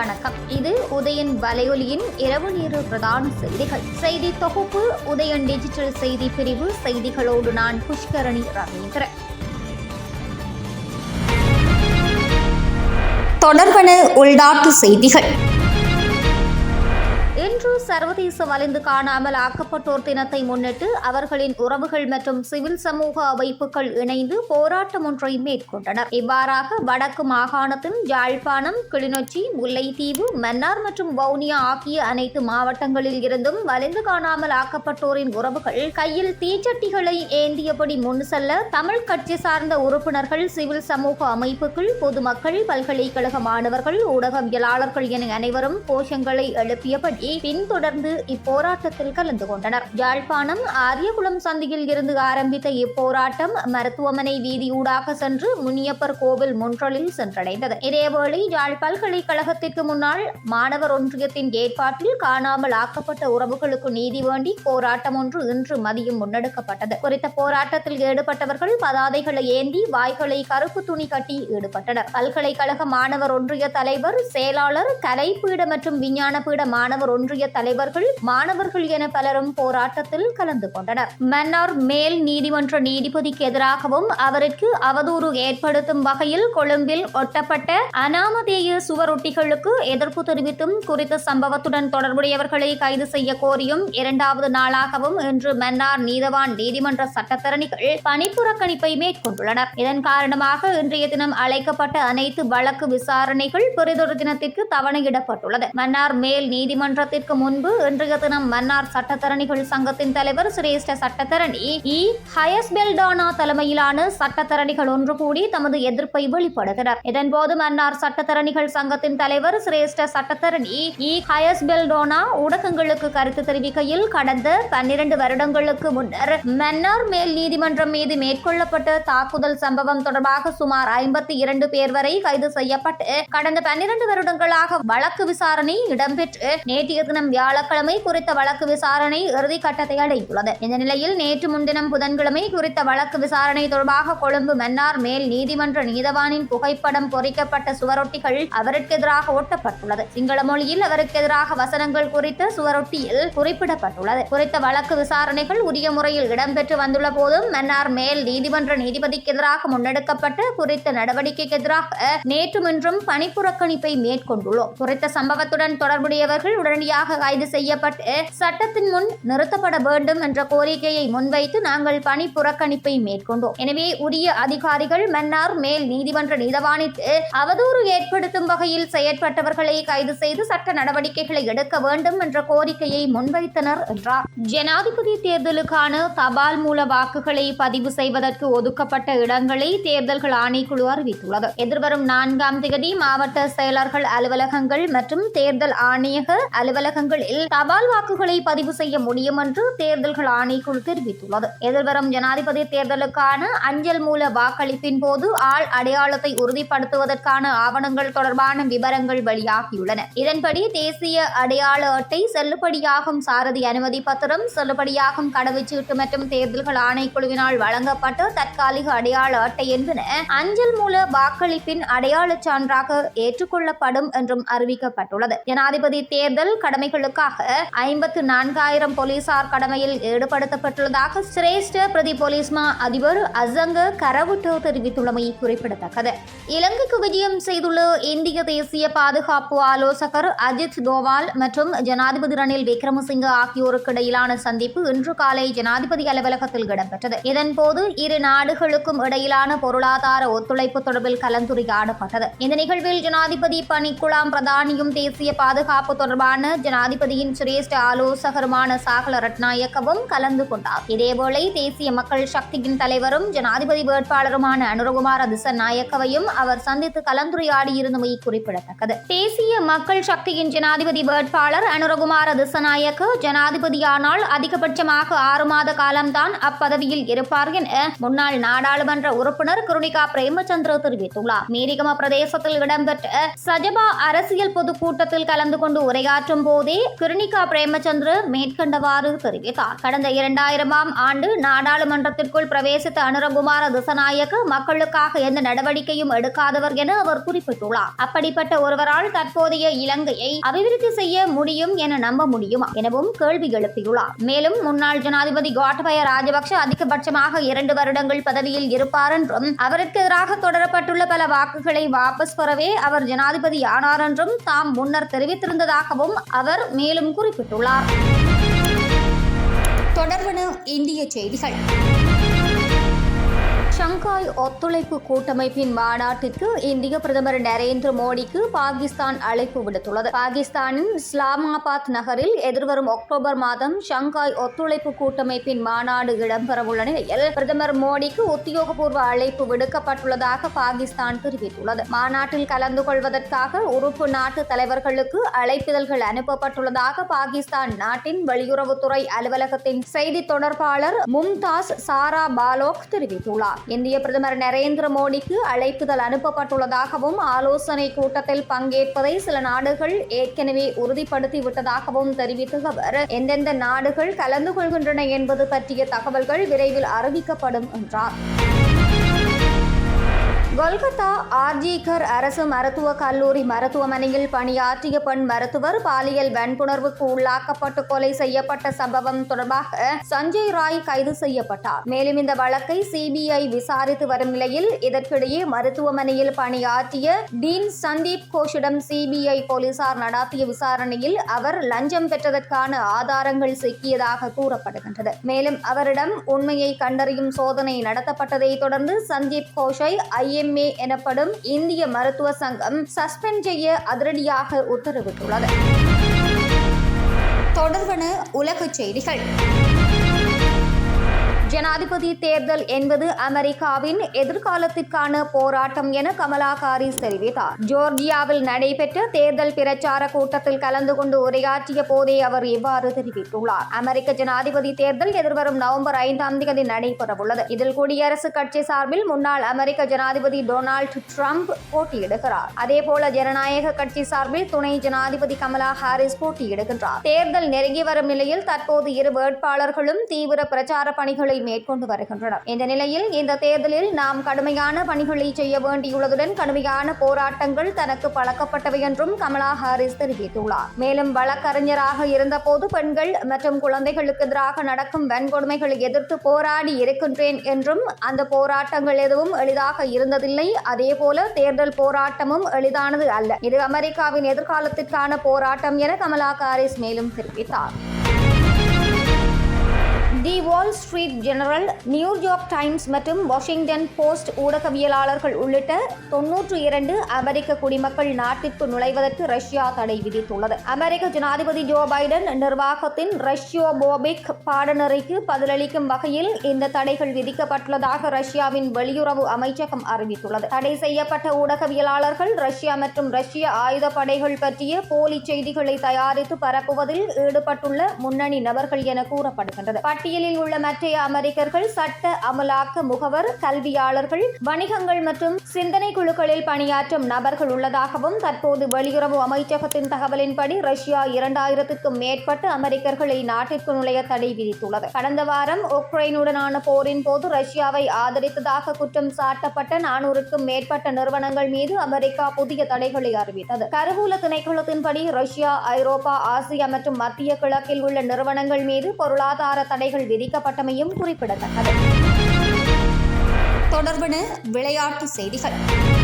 வணக்கம். இது உதயன் வலையொலியின் இரவு நேர பிரதான செய்திகள். செய்தி தொகுப்பு உதயன் டிஜிட்டல் செய்தி பிரிவு செய்திகளோடு நான் புஷ்கரணி ரவீந்திரன். தொடர்பன உள்நாட்டு செய்திகள். சர்வதேச வலிந்து காணாமல் ஆக்கப்பட்டோர் தினத்தை முன்னிட்டு அவர்களின் உறவுகள் மற்றும் சிவில் சமூக அமைப்புகள் இணைந்து போராட்டம் ஒன்றை மேற்கொண்டனர். இவ்வாறாக வடக்கு மாகாணத்தின் யாழ்ப்பாணம் கிளிநொச்சி முல்லைத்தீவு மன்னார் மற்றும் வவுனியா ஆகிய அனைத்து மாவட்டங்களில் இருந்தும் வலிந்து காணாமல் ஆக்கப்பட்டோரின் உறவுகள் கையில் தீச்சட்டிகளை ஏந்தியபடி முன் செல்ல தமிழ் கட்சி சார்ந்த உறுப்பினர்கள் சிவில் சமூக அமைப்புகள் பொதுமக்கள் பல்கலைக்கழக மாணவர்கள் ஊடகவியலாளர்கள் என அனைவரும் கோஷங்களை எழுப்பியபடி தொடர்ந்து இப்போராட்டத்தில் கலந்து கொண்டனர். யாழ்ப்பாணம் ஆரியகுளம் சந்தியில் இருந்து ஆரம்பித்த இப்போராட்டம் மருத்துவமனை வீதியூடாக சென்று முனியப்பர் கோவில் முன்றலில் சென்றடைந்தது. இதேவேளை யாழ் பல்கலைக்கழகத்திற்கு முன்னால் மாணவர் ஒன்றியத்தின் ஏற்பாட்டில் காணாமல் ஆக்கப்பட்ட உறவுகளுக்கு நீதி வேண்டி போராட்டம் ஒன்று இன்று மதியம் முன்னெடுக்கப்பட்டது. குறித்த போராட்டத்தில் ஈடுபட்டவர்கள் பதாதைகளை ஏந்தி வாய்களை கருப்பு துணி கட்டி ஈடுபட்டனர். பல்கலைக்கழக மாணவர் ஒன்றிய தலைவர் செயலாளர் கலைப்பீட மற்றும் விஞ்ஞான பீட மாணவர் ஒன்றிய தலைவர் தலைவர்கள் மாணவர்கள் என பலரும் போராட்டத்தில் கலந்து கொண்டனர். மன்னார் மேல் நீதிமன்ற நீதிபதிக்கு எதிராகவும் அவருக்கு அவதூறு ஏற்படுத்தும் வகையில் கொழும்பில் ஒட்டப்பட்ட அனாமதேய சுவரொட்டிகளுக்கு எதிர்ப்பு தெரிவித்தும் குறித்த சம்பவத்துடன் தொடர்புடையவர்களை கைது செய்ய கோரியும் இரண்டாவது நாளாகவும் இன்று மன்னார் நீதவான் நீதிமன்ற சட்டத்தரணிகள் பணிப்புறக்கணிப்பை மேற்கொண்டுள்ளனர். இதன் காரணமாக இன்றைய தினம் அழைக்கப்பட்ட அனைத்து வழக்கு விசாரணைகள் பிறிதொரு தினத்திற்கு தவணையிடப்பட்டுள்ளது. மன்னார் மேல் நீதிமன்றத்திற்கு முன் முன்பு இன்றைய தினம் மன்னார் சட்டத்தரணிகள் சங்கத்தின் தலைவர் சிரேஷ்ட சட்டத்தரணி இ. ஹயஸ் பெல்டானா தலைமையிலான சட்டத்தரணிகள் ஒன்று கூடி தமது எதிர்ப்பை வெளிப்படுத்தினர். இதன்போது மன்னார் சட்டத்தரணிகள் சங்கத்தின் தலைவர் சிரேஷ்ட சட்டத்தரணி இ. ஹயஸ் பெல்டோனா ஊடகங்களுக்கு கருத்து தெரிவிக்கையில் கடந்த பன்னிரண்டு வருடங்களுக்கு முன்னர் மன்னார் மேல் நீதிமன்றம் மீது மேற்கொள்ளப்பட்ட தாக்குதல் சம்பவம் தொடர்பாக சுமார் ஐம்பத்தி இரண்டு பேர் வரை கைது செய்யப்பட்டு கடந்த பன்னிரண்டு வருடங்களாக வழக்கு விசாரணை இடம்பெற்று நேற்றைய தினம் வியாழக்கிழமை குறித்த வழக்கு விசாரணை இறுதி கட்டத்தை அடைந்துள்ளது இந்த நிலையில் நேற்று முன்தினம் புதன்கிழமை குறித்த வழக்கு விசாரணை தொடர்பாக கொழும்பு மன்னார் மேல் நீதிமன்ற நீதவானின் புகைப்படம் பொறிக்கப்பட்ட சுவரொட்டிகள் அவருக்கு எதிராக ஒட்டப்பட்டுள்ளது சிங்கள மொழியில் அவருக்கு எதிராக வசனங்கள் குறித்த சுவரொட்டியில் குறிப்பிடப்பட்டுள்ளது. குறித்த வழக்கு விசாரணைகள் உரிய முறையில் இடம்பெற்று வந்துள்ள போதும் மன்னார் மேல் நீதிமன்ற நீதிபதிக்கு எதிராக முன்னெடுக்கப்பட்ட குறித்த நடவடிக்கைக்கு எதிராக நேற்றும் பணிப்புறக்கணிப்பை மேற்கொண்டுள்ளோம். குறித்த சம்பவத்துடன் தொடர்புடையவர்கள் உடனடியாக கைது செய்யப்பட்டு சட்டத்தின் முன் நிறுத்தப்பட வேண்டும் என்ற கோரிக்கையை முன்வைத்து நாங்கள் பணி புறக்கணிப்பை மேற்கொண்டோம். எனவே உரிய அதிகாரிகள் மன்னார் மேல் நீதிமன்ற நீதவானிற்கு அவதூறு ஏற்படுத்தும் வகையில் செயற்பட்டவர்களை கைது செய்து சட்ட நடவடிக்கைகளை எடுக்க வேண்டும் என்ற கோரிக்கையை முன்வைத்தனர் என்றார். ஜனாதிபதி தேர்தலுக்கான தபால் மூல வாக்குகளை பதிவு செய்வதற்கு ஒதுக்கப்பட்ட இடங்களை தேர்தல்கள் ஆணைக்குழு அறிவித்துள்ளது. எதிர்வரும் நான்காம் தேதி மாவட்ட செயலர்கள் அலுவலகங்கள் மற்றும் தேர்தல் ஆணையக அலுவலகங்கள் அலுவலகங்களில் தபால் வாக்குகளை பதிவு செய்ய முடியும் என்று தேர்தல்கள் ஆணைக்குழு தெரிவித்துள்ளது. எதிர்வரும் ஜனாதிபதி தேர்தலுக்கான அஞ்சல் மூல வாக்களிப்பின் போது ஆள் அடையாளத்தை உறுதிப்படுத்துவதற்கான ஆவணங்கள் தொடர்பான விவரங்கள் வெளியாகியுள்ளன. இதன்படி தேசிய அடையாள அட்டை செல்லுபடியாகும் சாரதி அனுமதி பத்திரம் செல்லுபடியாகும் கடவுச்சீட்டு மற்றும் தேர்தல்கள் ஆணைக்குழுவினால் வழங்கப்பட்ட தற்காலிக அடையாள அட்டை என்பன அஞ்சல் மூல வாக்களிப்பின் அடையாளச் சான்றாக ஏற்றுக்கொள்ளப்படும் என்றும் அறிவிக்கப்பட்டுள்ளது. ஜனாதிபதி தேர்தல் கடமைகளுக்கு தடுப்பதற்காக ஐம்பத்து நான்காயிரம் போலீசார் கடமையில் ஈடுபடுத்தப்பட்டுள்ளதாக சிரேஷ்ட பிரதி போலீஸ் மா அதிபர் அசங்க கரவுட்டோ தெரிவித்துள்ளமை குறிப்பிடத்தக்கது. இலங்கைக்கு விஜயம் செய்துள்ள இந்திய தேசிய பாதுகாப்பு ஆலோசகர் அஜித் தோவால் மற்றும் ஜனாதிபதி ரணில் விக்ரமசிங்க ஆகியோருக்கு இடையிலான சந்திப்பு இன்று காலை ஜனாதிபதி அலுவலகத்தில் இடம்பெற்றது. இதன்போது இரு நாடுகளுக்கும் இடையிலான பொருளாதார ஒத்துழைப்பு தொடர்பில் கலந்துரையாடப்பட்டது. இந்த நிகழ்வில் ஜனாதிபதி பணிக்குழாம் பிரதானியும் தேசிய பாதுகாப்பு தொடர்பான ஜனாதிபதி ஜனாதிபதியின் சிரேஷ்ட ஆலோசகருமான சாகல ரட்நாயக்கவும் கலந்து கொண்டார். இதேவேளை தேசிய மக்கள் சக்தியின் தலைவரும் ஜனாதிபதி வேட்பாளருமான அனுரகுமார திசநாயக்கவையும் அவர் சந்தித்து கலந்துரையாடியிருந்தமை குறிப்பிடத்தக்கது. தேசிய மக்கள் சக்தியின் ஜனாதிபதி வேட்பாளர் அனுரகுமார திசநாயக்க ஜனாதிபதியானால் அதிகபட்சமாக ஆறு மாத காலம்தான் அப்பதவியில் இருப்பார் என முன்னாள் நாடாளுமன்ற உறுப்பினர் குருணிகா பிரேமச்சந்திர தெரிவித்துள்ளார். மேரிகம பிரதேசத்தில் இடம்பெற்ற சஜபா அரசியல் பொதுக்கூட்டத்தில் கலந்து கொண்டு உரையாற்றும் போதே கிருணிகா பிரேமச்சந்திர மேற்கண்டவாறு தெரிவித்தார். கடந்த இரண்டாயிரமாம் ஆண்டு நாடாளுமன்றத்திற்குள் பிரவேசித்த அனுரகுமார திசநாயக்க மக்களுக்காக எந்த நடவடிக்கையும் எடுக்காதவர் என அவர் குறிப்பிட்டுள்ளார். அப்படிப்பட்ட ஒருவரால் தற்போதைய இலங்கையை அபிவிருத்தி செய்ய முடியும் என நம்ப முடியுமா எனவும் கேள்வி எழுப்பியுள்ளார். மேலும் முன்னாள் ஜனாதிபதி கோட்டபய ராஜபக்ஷ அதிகபட்சமாக இரண்டு வருடங்கள் பதவியில் இருப்பார் என்றும் அவருக்கு எதிராக தொடரப்பட்டுள்ள பல வாக்குகளை வாபஸ் பெறவே அவர் ஜனாதிபதி ஆனார் என்றும் தாம் முன்னர் தெரிவித்திருந்ததாகவும் அவர் மேலும் குறிப்பிட்டுள்ளார். தொடர்பான இந்திய செய்திகள். ஷங்காய் ஒத்துழைப்பு கூட்டமைப்பின் மாநாட்டிற்கு இந்திய பிரதமர் நரேந்திர மோடிக்கு பாகிஸ்தான் அழைப்பு விடுத்துள்ளது. பாகிஸ்தானின் இஸ்லாமாபாத் நகரில் எதிர்வரும் அக்டோபர் மாதம் ஷங்காய் ஒத்துழைப்பு கூட்டமைப்பின் மாநாடு இடம்பெறவுள்ள நிலையில் பிரதமர் மோடிக்கு உத்தியோகபூர்வ அழைப்பு விடுக்கப்பட்டுள்ளதாக பாகிஸ்தான் தெரிவித்துள்ளது. மாநாட்டில் கலந்து கொள்வதற்காக உறுப்பு நாட்டு தலைவர்களுக்கு அழைப்பிதழ்கள் அனுப்பப்பட்டுள்ளதாக பாகிஸ்தான் நாட்டின் வெளியுறவுத்துறை அலுவலகத்தின் செய்தி தொடர்பாளர் மும்தாஸ் சாரா பாலோக் தெரிவித்துள்ளார். இந்திய பிரதமர் நரேந்திர மோடிக்கு அழைப்புதல் அனுப்பப்பட்டுள்ளதாகவும் ஆலோசனை கூட்டத்தில் பங்கேற்பதை சில நாடுகள் ஏற்கனவே உறுதிப்படுத்திவிட்டதாகவும் தெரிவித்த அவர் எந்தெந்த நாடுகள் கலந்து கொள்கின்றன என்பது பற்றிய தகவல்கள் விரைவில் அறிவிக்கப்படும் என்றார். கொல்கத்தா ஆர்ஜிகர் அரசு மருத்துவக் கல்லூரி மருத்துவமனையில் பணியாற்றிய பெண் மருத்துவர் பாலியல் வன்புணர்வுக்கு உள்ளாக்கப்பட்டு கொலை செய்யப்பட்ட சம்பவம் தொடர்பாக சஞ்சய் ராய் கைது செய்யப்பட்டார். மேலும் இந்த வழக்கை சிபிஐ விசாரித்து வரும் நிலையில் இதற்கிடையே மருத்துவமனையில் பணியாற்றிய டீன் சந்தீப் கோஷிடம் சிபிஐ போலீசார் நடாத்திய விசாரணையில் அவர் லஞ்சம் பெற்றதற்கான ஆதாரங்கள் சிக்கியதாக கூறப்படுகின்றது. மேலும் அவரிடம் உண்மையை கண்டறியும் சோதனை நடத்தப்பட்டதை தொடர்ந்து சந்தீப் கோஷை எம்ஏ எனப்படும் இந்திய மருத்துவ சங்கம் சஸ்பெண்ட் செய்ய அதிரடியாக உத்தரவிட்டுள்ளது. தொடர்வன உலகச் செய்திகள். ஜனாதிபதி தேர்தல் என்பது அமெரிக்காவின் எதிர்காலத்திற்கான போராட்டம் என கமலா ஹாரிஸ் தெரிவித்தார். ஜோர்ஜியாவில் நடைபெற்ற தேர்தல் பிரச்சார கூட்டத்தில் கலந்து கொண்டு உரையாற்றிய போதே அவர் இவ்வாறு தெரிவித்துள்ளார். அமெரிக்க ஜனாதிபதி தேர்தல் எதிர்வரும் நவம்பர் ஐந்தாம் தேதி நடைபெறவுள்ளது. இதில் குடியரசுக் கட்சி சார்பில் முன்னாள் அமெரிக்க ஜனாதிபதி டொனால்டு ட்ரம்ப் போட்டியிடுகிறார். அதேபோல ஜனநாயக கட்சி சார்பில் துணை ஜனாதிபதி கமலா ஹாரிஸ் போட்டியிடுகின்றார். தேர்தல் நெருங்கி வரும் நிலையில் தற்போது இரு வேட்பாளர்களும் தீவிர பிரச்சார பணிகளை மேற்கொண்டு வருகின்றனர் இந்த நிலையில் இந்த தேர்தலில் நாம் கடுமையான பணிகளை செய்ய வேண்டியுள்ளதுடன் கடுமையான போராட்டங்கள் தனக்கு பழக்கப்பட்டவை என்றும் கமலா ஹாரிஸ் தெரிவித்துள்ளார். மேலும் வழக்கறிஞராக இருந்தபோது பெண்கள் மற்றும் குழந்தைகளுக்கு எதிராக நடக்கும் வன்கொடுமைகளை எதிர்த்து போராடி இருக்கின்றேன் என்றும் அந்த போராட்டங்கள் எதுவும் எளிதாக இருந்ததில்லை. அதேபோல தேர்தல் போராட்டமும் எளிதானது அல்ல. இது அமெரிக்காவின் எதிர்காலத்திற்கான போராட்டம் என கமலா ஹாரிஸ் மேலும் தெரிவித்தார். The Wall Street Journal New York Times மற்றும் வாஷிங்டன் போஸ்ட் ஊடகவியலாளர்கள் உள்ளிட்ட தொன்னூற்று இரண்டு அமெரிக்க குடிமக்கள் நாட்டிற்கு நுழைவதற்கு ரஷ்யா தடை விதித்துள்ளது. அமெரிக்க ஜனாதிபதி ஜோ பைடன் நிர்வாகத்தின் ரஷ்யோ போபிக் பாடநெறிக்கு பதிலளிக்கும் வகையில் இந்த தடைகள் விதிக்கப்பட்டுள்ளதாக ரஷ்யாவின் வெளியுறவு அமைச்சகம் அறிவித்துள்ளது. தடை செய்யப்பட்ட ஊடகவியலாளர்கள் ரஷ்யா மற்றும் ரஷ்ய ஆயுத படைகள் பற்றிய போலி செய்திகளை தயாரித்து பரப்புவதில் ஈடுபட்டுள்ள முன்னணி நபர்கள் என கூறப்படுகின்றது. பட்டியலில் உள்ள மற்றைய அமெரிக்கர்கள் சட்ட அமலாக்க முகவர் கல்வியாளர்கள் வணிகங்கள் மற்றும் சிந்தனை குழுக்களில் பணியாற்றும் நபர்கள் உள்ளதாகவும் தற்போது வெளியுறவு அமைச்சகத்தின் தகவலின்படி ரஷ்யா இரண்டாயிரத்துக்கும் மேற்பட்ட அமெரிக்கர்களை நாட்டிற்கு நுழைய தடை விதித்துள்ளது. கடந்த வாரம் உக்ரைனுடனான போரின் போது ரஷ்யாவை ஆதரித்ததாக குற்றம் சாட்டப்பட்ட நானூறுக்கும் மேற்பட்ட நிறுவனங்கள் மீது அமெரிக்கா புதிய தடைகளை அறிவித்தது. கருவூல திணைக்களத்தின்படி ரஷ்யா ஐரோப்பா ஆசியா மற்றும் மத்திய கிழக்கில் உள்ள நிறுவனங்கள் மீது பொருளாதார தடைகள் விதிக்கப்பட்டமையும் குறிப்பிடத்தக்கது. தொடர்பான விளையாட்டு செய்திகள்.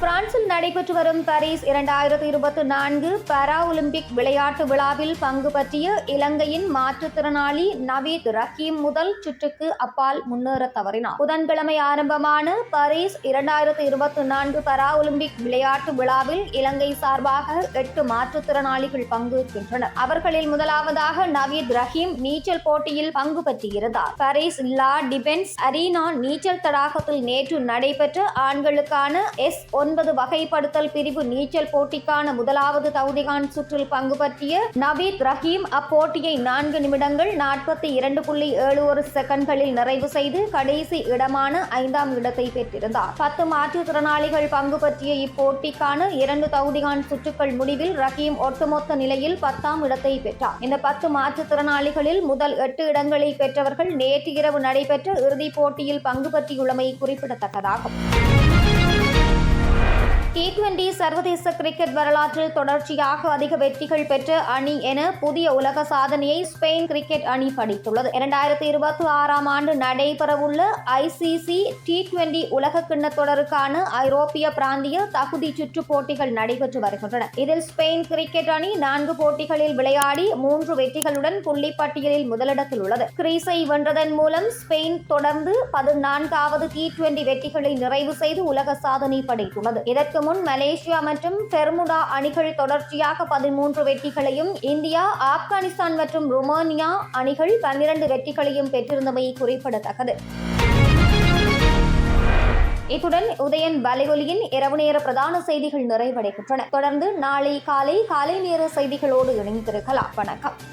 பிரான்சில் நடைபெற்று வரும் பாரிஸ் இரண்டாயிரத்தி இருபத்தி நான்கு பாரா ஒலிம்பிக் விளையாட்டு விழாவில் பங்கு பற்றிய இலங்கையின் மாற்றுத்திறனாளி நவீத் ரஹீம் முதல் சுற்றுக்கு அப்பால் முன்னேற தவறினார். புதன்கிழமை ஆரம்பமான பாரிஸ் இரண்டாயிரத்தி இருபத்தி நான்கு பாரா ஒலிம்பிக் விளையாட்டு விழாவில் இலங்கை சார்பாக எட்டு மாற்றுத்திறனாளிகள் பங்கேற்கின்றனர். அவர்களில் முதலாவதாக நவீத் ரஹீம் நீச்சல் போட்டியில் பங்கு பற்றியிருந்தார் பாரிஸ் லா டிபென்ஸ் அரீனா நீச்சல் தடாகத்தில் நேற்று நடைபெற்ற ஆண்களுக்கான எஸ் ஒன்பது வகைப்படுத்தல் பிரிவு நீச்சல் போட்டிக்கான முதலாவது தகுதிகான் சுற்றில் பங்கு பற்றிய நவீத் ரஹீம் அப்போட்டியை நான்கு நிமிடங்கள் நாற்பத்தி இரண்டு புள்ளி ஏழு ஒரு செகண்ட்களில் நிறைவு செய்து கடைசி இடமான ஐந்தாம் இடத்தை பெற்றிருந்தார். பத்து மாற்றுத்திறனாளிகள் பங்கு பற்றிய இப்போட்டிக்கான இரண்டு தகுதிகான் சுற்றுக்கள் முடிவில் ரஹீம் ஒட்டுமொத்த நிலையில் பத்தாம் இடத்தை பெற்றார். இந்த பத்து மாற்றுத்திறனாளிகளில் முதல் எட்டு இடங்களை பெற்றவர்கள் நேற்று இரவு நடைபெற்ற இறுதிப் போட்டியில் பங்கு பற்றியுள்ளமை குறிப்பிடத்தக்கதாகும். டி டுவெண்டி சர்வதேச கிரிக்கெட் வரலாற்றில் தொடர்ச்சியாக அதிக வெற்றிகள் பெற்ற அணி என புதிய உலக சாதனையை ஸ்பெயின் கிரிக்கெட் அணி படித்துள்ளது. இரண்டாயிரத்தி இருபத்தி ஆறாம் ஆண்டு நடைபெறவுள்ள ஐசிசி டி டுவெண்டி உலக கிண்ண தொடருக்கான ஐரோப்பிய பிராந்திய தகுதி சுற்று போட்டிகள் நடைபெற்று வருகின்றன. இதில் ஸ்பெயின் கிரிக்கெட் அணி நான்கு போட்டிகளில் விளையாடி மூன்று வெற்றிகளுடன் புள்ளிப்பட்டியலில் முதலிடத்தில் உள்ளது. கிரீஸை வென்றதன் மூலம் ஸ்பெயின் தொடர்ந்து பதினான்காவது டி டுவெண்டி வெற்றிகளை நிறைவு செய்து உலக சாதனை படைத்துள்ளது. இதற்கு முன் மலேசியா மற்றும் பெர்முடா அணிகள் தொடர்ச்சியாக பதிமூன்று வெற்றிகளையும் இந்தியா ஆப்கானிஸ்தான் மற்றும் ருமானியா அணிகள் பன்னிரண்டு வெற்றிகளையும் பெற்றிருந்தமை குறிப்பிடத்தக்கது. இத்துடன் உதயன் வலைவொலியின் இரவு நேர பிரதான செய்திகள் நிறைவடைகின்றன. தொடர்ந்து நாளை காலை காலை நேர செய்திகளோடு இணைந்திருக்கலாம். வணக்கம்.